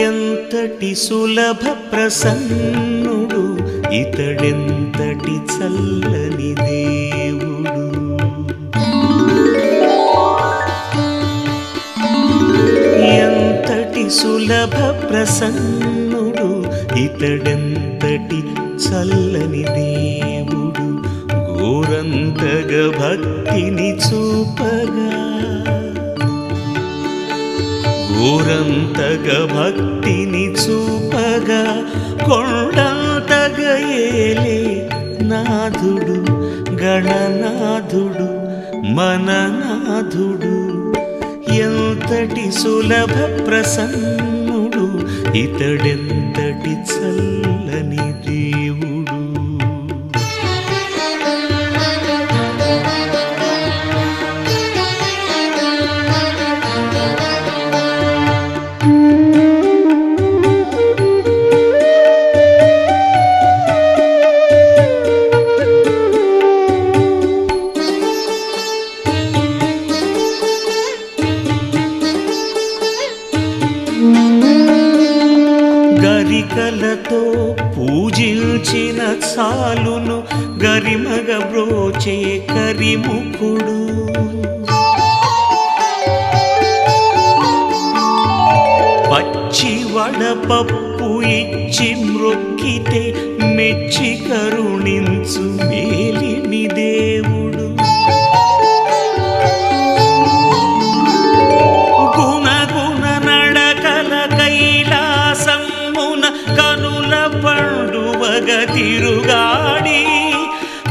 ఎంతటి సులభ ప్రసన్నుడు ఇతడెంతటి చల్లని దేవుడు? ఎంతటి సులభ ప్రసన్నుడు? ఇతడెంతటి చల్లని దేవుడు? ఘోరంతగ భక్తిని చూపగా? ఘోరంతగ భక్తిని చూపగా? కొండ గగయేలి నాథుడు గణనాథుడు మననాథుడు. ఎంతటి సులభ ప్రసన్నుడు ఇతడెంత గరికలతో పూజించిన చాలును గరిమగ బ్రోచే కరిముఖుడు పచ్చి వడపప్పు ఇచ్చి మ్రొక్కితే మెచ్చి కరుణించు. పండువగ తిరుగాడి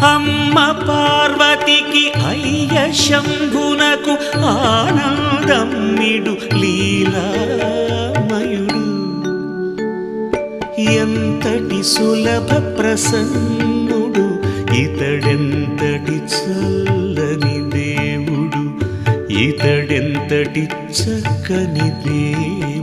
అమ్మ పార్వతికి అయ్య శంభునకు ఆనందమ్మిడు లీలామయుడు. ఎంతటి సులభ ప్రసన్నుడు ఇతడెంతటి చల్లని దేవుడు ఇతడెంతటి చక్కని దేవుడు.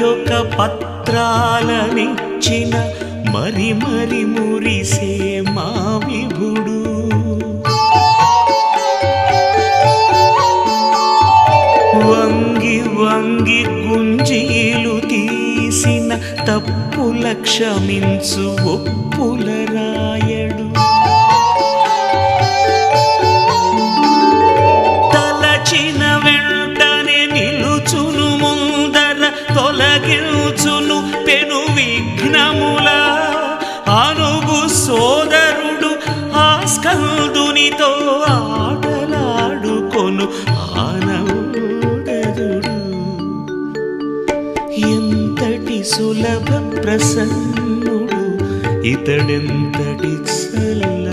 యొక్క పత్రాలనిచ్చిన మరి మరి మురిసే మా విభుడు. వంగి వంగి గుంజీలు తీసిన తప్పుల క్షమించు ఒప్పులరా? తొలగించును పెను విఘ్నముల. అనుగు సోదరుడు ఆ స్కందునితో ఆటలాడుకొను ఆనందరుడు ఎంతటి సులభ ప్రసన్నుడు ఇతడెంతటి చల్ల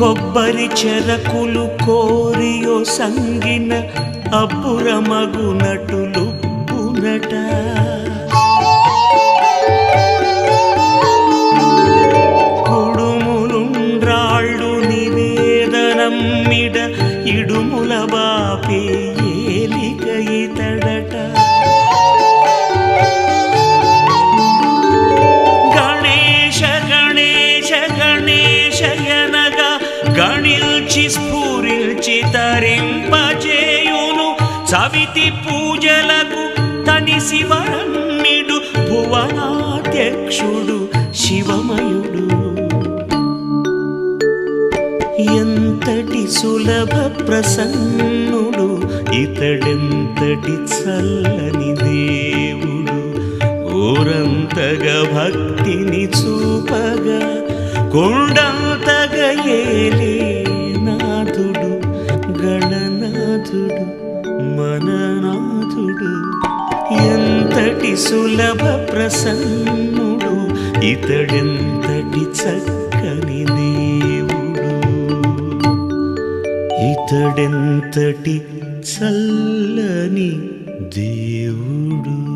కొబ్బరి చెరకులు కోరియో సంగిన అబ్బురమగునటులు పునట. కుడుములుండ్రాళ్ళు నివేదనమ్మిడ ఇడుముల బాపే ఏలిక ఇతడట పూజలకు తని శివరన్నిడు భువనాద్య శివమయుడు. ఎంతటి సులభ ప్రసన్నుడు ఇతడెంతటి చల్లని దేవుడు. ఊరంతగా భక్తిని చూపగా కొండంతగా ఏలే నాథుడు గణనాథుడు. మననాథుడు ఎంతటి సులభ ప్రసన్నుడు ఇతడెంతటి చక్కని దేవుడు ఇతడెంతటి చల్లని దేవుడు.